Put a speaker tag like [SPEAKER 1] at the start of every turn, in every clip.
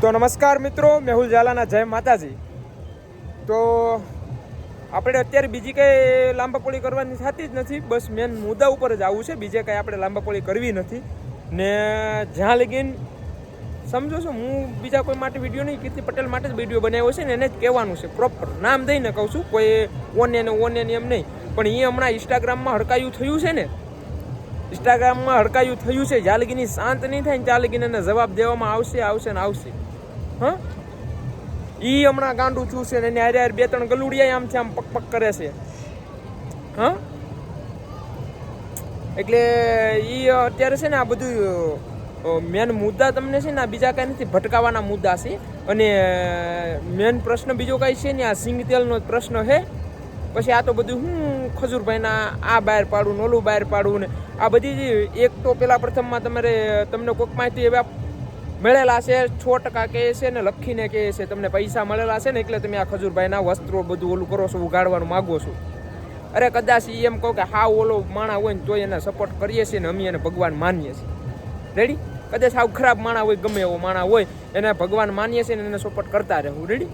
[SPEAKER 1] તો નમસ્કાર મિત્રો મેહુલ ઝાલાના જય માતાજી. તો આપણે અત્યારે બીજી કંઈ લાંબાપોળી કરવાની થતી જ નથી, બસ મેન મુદ્દા ઉપર જ આવવું છે, બીજે કંઈ આપણે લાંબાપોળી કરવી નથી. ને જ્યાં લગીન, સમજો છો, હું બીજા કોઈ માટે વીડિયો નહીં, કીર્તિ પટેલ માટે જ વીડિયો બનાવ્યો છે ને એને જ કહેવાનું છે પ્રોપર નામ દઈને કહું છું, કોઈ ઓને ને ઓને ને એમ નહીં. પણ એ હમણાં ઇન્સ્ટાગ્રામમાં હડકાયું થયું છે ને ઇન્સ્ટાગ્રામમાં હડકાયું થયું છે, જ્યાં લગીની શાંત નહીં થાય ને ત્યાં લગીને એને જવાબ દેવામાં આવશે આવશે ને આવશે. હા? ઈ હમણાં ગાંડું છું છે ને એને હારે હારે બે ત્રણ ગલુડિયા આમથી આમ પક પક કરે છે. હા? એટલે ઈ અત્યારે છે ને આ બધું મેન મુદ્દા તમને છે ને બીજા કાંઈ નથી, ભટકાવાના મુદ્દા છે. અને મેન પ્રશ્ન બીજો કાંઈ છે ને, આ સિંગ તેલનો પ્રશ્ન છે પછી આ તો બધું હું ખજૂરભાઈના આ બહાર પાડું ને ઓલું બહાર પાડું ને આ બધી એક તો પેલા પ્રથમમાં તમારે, તમને કોઈક માહિતી એવા મળેલા છે છોટકા ટકા કહે છે ને લખીને કહે છે, તમને પૈસા મળેલા છે ને એટલે તમે આ ખજૂરભાઈના વસ્ત્રો બધું ઓલું કરો છો, ઉગાડવાનું માગો છો. અરે કદાચ એ એમ કહો કે હા, ઓલો માણા હોય ને તોય એને સપોર્ટ કરીએ છીએ ને અમે એને ભગવાન માનીએ છીએ. રેડી કદાચ આવું ખરાબ માણા હોય, ગમે એવો માણા હોય, એને ભગવાન માનીએ છીએ ને એને સપોર્ટ કરતા રહેવું રેડી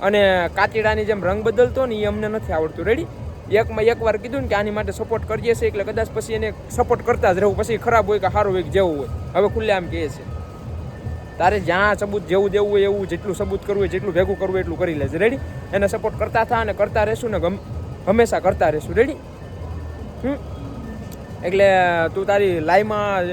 [SPEAKER 1] અને કાચીડાની જેમ રંગ બદલતો ને એ અમને નથી આવડતું. રેડી એકમાં એકવાર કીધું ને કે આની માટે સપોર્ટ કરીએ છીએ એટલે કદાચ પછી એને સપોર્ટ કરતા જ રહેવું પછી ખરાબ હોય કે સારું હોય કે જેવું હોય. હવે ખુલ્લે આમ કહે છે. તારે જ્યાં સબૂત જેવું દેવું હોય એવું, જેટલું સબૂત કરવું હોય જેટલું ભેગું કરવું એટલું કરી લેજે. રેડી એને સપોર્ટ કરતા થા અને કરતા રહેશું ને ગમ હંમેશા કરતા રહેશું. રેડી હમ? એટલે, તું તારી લાઈમાં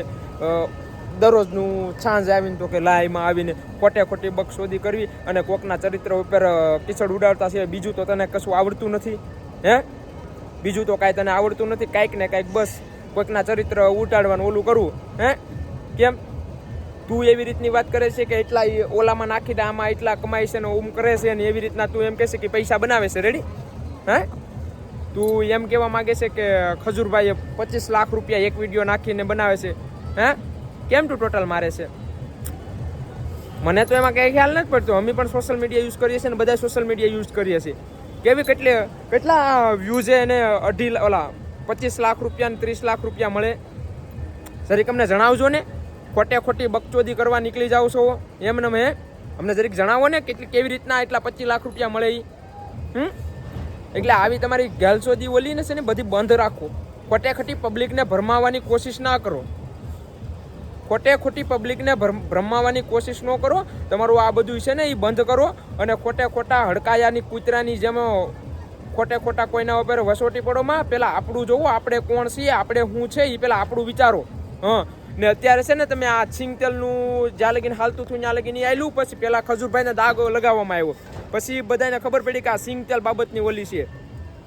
[SPEAKER 1] દરરોજનું છાંજ આવીને તો કે લાઈમાં આવીને ખોટે ખોટી બકશોદી કરવી અને કોકના ચરિત્ર ઉપર કિચડ ઉડાડતા છે, બીજું તો તને કશું આવડતું નથી. હે? બીજું તો કાંઈ તને આવડતું નથી. કાંઈક ને કાંઈક બસ કોઈકના ચરિત્ર ઉટાડવાનું ઓલું કરવું. હે? કેમ? તું એવી રીતની વાત કરે છે કે એટલા ઓલામાં નાખી દે, આમાં એટલા કમાય છે ને ઉમ કરે છે ને એવી રીતના તું એમ કહેશે કે પૈસા બનાવે છે રેડી હે? તું એમ કહેવા માગે છે કે ખજૂરભાઈએ પચીસ લાખ રૂપિયા એક વીડિયો નાખીને બનાવે છે. હે? કેમ તું ટોટલ મારે છે? મને તો એમાં કંઈ ખ્યાલ નથી પડતો. અમે પણ સોશિયલ મીડિયા યુઝ કરીએ છીએ ને બધા સોશિયલ મીડિયા યુઝ કરીએ છીએ. કેવી કેટલી, કેટલા વ્યૂઝે એને અઢી ઓલા પચીસ લાખ રૂપિયા ને ત્રીસ લાખ રૂપિયા મળે? જરીક અમને જણાવજો ને. ખોટે ખોટી બકચોદી કરવા નીકળી જાઓ છો? એમ ને મેં અમને જરીક જણાવો ને કેટલી કેવી રીતના એટલા પચીસ લાખ રૂપિયા મળે ઈ. હમ? એટલે આવી તમારી ગેલસોદી ઓલી ને છે ને બધી બંધ રાખો. ખોટે ખોટી પબ્લિકને ભરમાવાની કોશિશ ના કરો. ખોટે ખોટી પબ્લિકને ભરમ- ભરમાવાની કોશિશ ન કરો. તમારું આ બધું છે ને એ બંધ કરો અને ખોટે ખોટા હડકાયાની કૂતરાની જેમ ખોટે ખોટા કોઈના ઉપર વસોટી પડોમાં પહેલાં આપણું જોવો, આપણે કોણ છીએ, આપણે શું છે એ પહેલાં આપણું વિચારો. હા. ને અત્યારે છે ને તમે આ સિંગતેલનું જ્યાં લગીને હાલતું થયું, ત્યાં લગીને આવેલું પછી પેલા ખજૂરભાઈને દાગો લગાવવામાં આવ્યો. પછી બધાને ખબર પડી કે આ સિંગતેલ બાબતની ઓલી છે.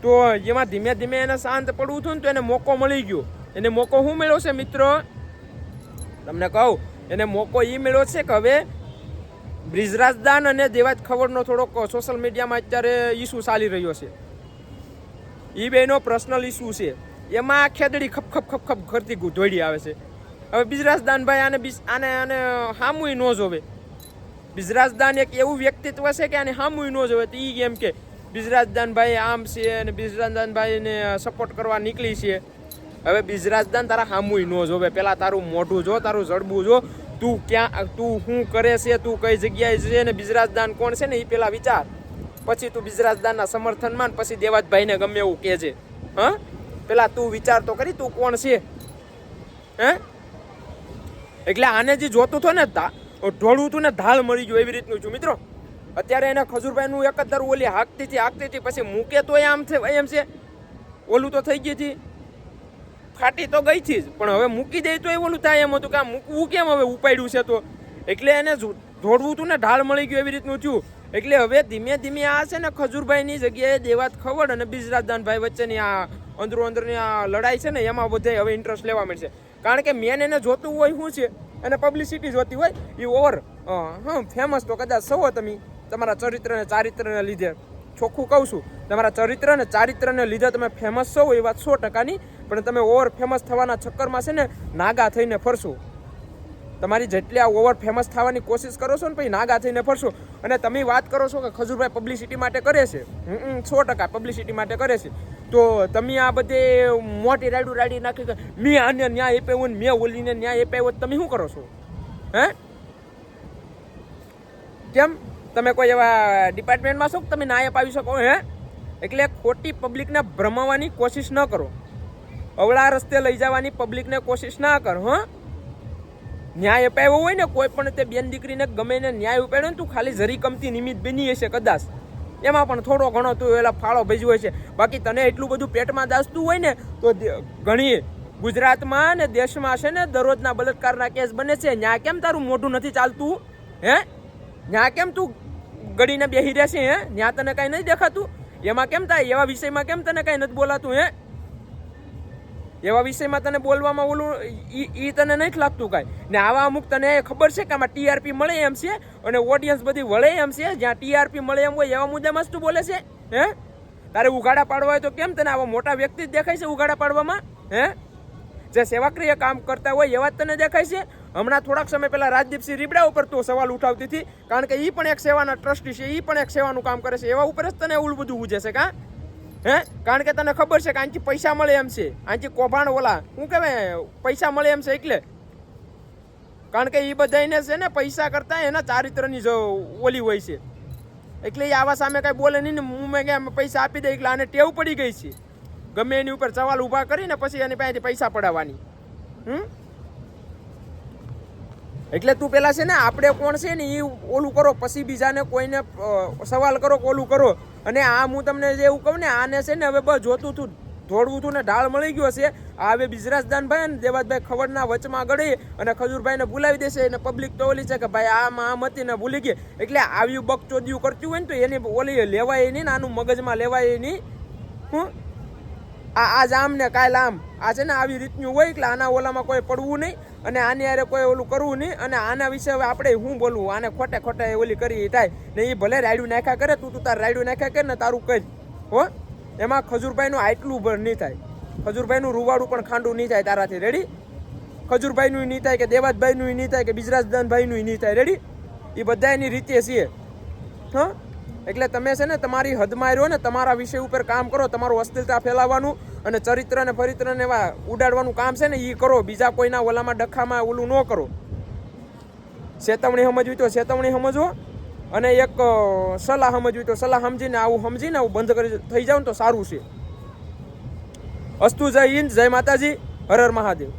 [SPEAKER 1] તો એમાં ધીમે ધીમે એને શાંત પડવું હતું ને તો એને મોકો મળી ગયો. એને મોકો શું મળ્યો છે, મિત્રો? તમને કહું, એને મોકો એ મળ્યો છે કે હવે બ્રિજરાજદાન અને દેવાજ ખબરનો થોડોક સોશિયલ મીડિયામાં અત્યારે ઇસ્યુ ચાલી રહ્યો છે. એ બેનો પર્સનલ ઇસ્યુ છે. એમાં ખેદડી ખપ ખપ ખપ ખપ કરતી દોડી આવે છે. હવે બિજરાજદાનભાઈ આને આને આને હામુય ન જોવે. બિજરાજદાન એક એવું વ્યક્તિત્વ છે કે આને હામુય ન જોવે. તો એ એમ કે બિજરાજદાનભાઈ આમ છે અને બિજરાજદાનભાઈને સપોર્ટ કરવા નીકળી છે. હવે બિજરાજદાન તારા હામુય ન જોવે. પહેલાં તારું મોઢું જો, તારું જડબું જો. તું ક્યાં તું શું કરે છે, તું કઈ જગ્યાએ છે ને બિજરાજદાન કોણ છે ને એ પહેલાં વિચાર. પછી તું બિજરાજદાનના સમર્થનમાં ને પછી દેવાજભાઈને ગમે એવું કહેજે. હા? પેલા તું વિચાર તો કરી, તું કોણ છે? હે? એટલે આને જે જોતું હતું ને ઢોળવું હતું ને ઢાળ મળી ગયું એવી રીતનું છું, મિત્રો. અત્યારે એને ખજૂરભાઈનું એક જ દર ઓલી હાકતી હતી હાકતી હતી પછી મૂકે તો આમ છે, એમ છે. ઓલું તો થઈ ગઈ હતી ફાટી તો ગઈ હતી જ, પણ હવે મૂકી જાય તો એ ઓલું થાય એમ હતું કે આ મૂકવું કેમ હવે ઉપાડ્યું છે તો? એટલે એને ઢોળવું હતું ને ઢાળ મળી ગયું એવી રીતનું થયું. એટલે હવે ધીમે ધીમે આ છે ને, ખજૂરભાઈની જગ્યાએ દેવાત ખવડ અને બિજરાજદાનભાઈ વચ્ચેની આ અંદરો અંદરની આ લડાઈ છે ને, એમાં બધે હવે ઇન્ટરેસ્ટ લેવા મળશે. કારણ કે મેન એને જોતું હોય શું છે? એને પબ્લિસિટી જોતી હોય એ ઓવર હા ફેમસ તો કદાચ સૌ તમે તમારા ચરિત્રને ચારિત્રને લીધે. ચોખ્ખું કહું છું, તમારા ચરિત્ર અને ચારિત્રને લીધે તમે ફેમસ છો એ વાત સો ટકાની, પણ તમે ઓવર ફેમસ થવાના ચક્કરમાં છે ને, નાગા થઈને ફરશો. તમારી જેટલી આ ઓવર ફેમસ થવાની કોશિશ કરો છો ને પછી નાગા થઈને ફરશો. અને તમે વાત કરો છો કે ખજૂરભાઈ પબ્લિસિટી માટે કરે છે. સો ટકા પબ્લિસિટી માટે કરે છે. તો તમે આ બધે મોટી રાડું રાડી નાખી કે મેં આને ન્યાય આપ્યો ને મેં ઓલીને ન્યાય આપ્યો તમે શું કરો છો? હે? કેમ? તમે કોઈ એવા ડિપાર્ટમેન્ટમાં છો તમે નાયબ આવી શકો? હે? એટલે ખોટી પબ્લિકને ભ્રમાવાની કોશિશ ન કરો. અવળા રસ્તે લઈ જવાની પબ્લિકને કોશિશ ના કરો, હં. ન્યાય અપાવ્યો હોય ને, કોઈ પણ તે બેન દીકરીને ગમે ને ન્યાય ઉપાડ્યો ને, તું ખાલી જરી કમતી નિમિત્ત બની હશે કદાચ. એમાં પણ થોડો ઘણો તું એલા ફાળો ભેજવો છે બાકી તને એટલું બધું પેટમાં દાસતું હોય ને, તો ઘણી ગુજરાતમાં ને દેશમાં છે ને, દરરોજના બલાત્કારના કેસ બને છે. ન્યા કેમ તારું મોઢું નથી ચાલતું? હે? ન્યા કેમ તું ગડીને બેહી રહેશે? હે? ન્યા તને કાંઈ નહીં દેખાતું? એમાં કેમ થાય? એવા વિષયમાં કેમ તને કાંઈ નથી બોલાતું? હે? એવા વિષયમાં તને બોલવામાં ઓલું, ઈ તને નથી લાગતું કાંઈ. ને આવા અમુક તને ખબર છે કે આમાં ટીઆરપી મળે એમ છે અને ઓડિયન્સ બધી વળે એમ છે, જ્યાં ટીઆરપી મળે એમ હોય એવા મુદ્દામાં જ તું બોલે છે? હે? તારે ઉઘાડા પાડવા હોય તો કેમ તને આવા મોટા વ્યક્તિ જ દેખાય છે ઉઘાડા પાડવામાં? હે? જે સેવાક્રિય કામ કરતા હોય એવા જ તને દેખાય છે? હમણાં થોડાક સમય પહેલા રાજદીપસિંહ રીબડા ઉપર તો સવાલ ઉઠાવતી હતી, કારણ કે એ પણ એક સેવાના ટ્રસ્ટી છે એ પણ એક સેવાનું કામ કરે છે, એવા ઉપર જ તને એવું બધું ઉજે છે કા? હે? કારણ કે તને ખબર છે કે આનથી પૈસા મળે એમ છે. આંથી કૌભાંડ ઓલા, શું કહેવાય, પૈસા મળે એમ છે એટલે. કારણ કે એ બધાને છે ને, પૈસા કરતા એના ચારિત્રની જ ઓલી હોય છે. એટલે એ આવા સામે કાંઈ બોલે નહીં ને, હું મેં કે પૈસા આપી દે એટલે આને ટેવ પડી ગઈ છે. ગમે એની ઉપર સવાલ ઊભા કરીને પછી એની પાસેથી પૈસા પડાવવાની. હમ? એટલે તું પેલા છે ને, આપણે કોણ છે ને એ ઓલું કરો, પછી બીજાને કોઈને સવાલ કરો ઓલું કરો. અને આ હું તમને જે એવું કહું ને, આને છે ને હવે બસ જોતું તું, ધોળવું તું ને, ઢાળ મળી ગયો છે આ હવે બિજરાજદાનભાઈ અને દેવાતભાઈ ખબરના વચમાં ગળી અને ખજૂરભાઈને બોલાવી દેશે અને પબ્લિક તો ઓલી છે કે ભાઈ આમાં આમ હતી ને ભૂલી ગઈ. એટલે આવ્યું બકચોદ્યું કરતું હોય ને તો એની ઓલી લેવાય નહીં ને, આનું મગજમાં લેવાય નહીં. હું? આ આજ આમ ને કાલ આમ. આ છે ને આવી રીતનું હોય એટલે આના ઓલામાં કોઈ પડવું નહીં. અને આની હારે કોઈ ઓલું કરવું નહીં. અને આના વિશે હવે આપણે હું બોલવું? આને ખોટે ખોટે ઓલી કરી થાય. ને એ ભલે રાયડું નાખ્યા કરે, તું તું તાર રાયડું નાખ્યા કરે ને તારું કહી હો? એમાં ખજૂરભાઈનું આટલું નહીં થાય. ખજૂરભાઈનું રૂવાડું પણ ખાંડું નહીં થાય તારાથી. રેડી ખજૂરભાઈનું નહીં થાય કે દેવાજભાઈનું નહીં થાય કે બિજરાજદાનભાઈનું નહીં થાય. રેડી એ બધા એની રીતે છીએ. હા? એટલે તમે છે ને તમારી હદમાં રહ્યો ને તમારા વિષય ઉપર કામ કરો, તમારું અસ્થિરતા ફેલાવવાનું અને ચરિત્ર ને ફરિત્ર ને એવા ઉડાડવાનું કામ છે ને એ કરો. બીજા કોઈના ઓલામાં ડખામાં ઓલું ન કરો. ચેતવણી સમજવી તો ચેતવણી સમજવો અને એક સલાહ સમજવી તો સલાહ સમજીને આવું સમજીને આવું બંધ કરી થઈ જાવ ને તો સારું છે. અસ્તુ જય હિન્દ, જય માતાજી, હર હર મહાદેવ.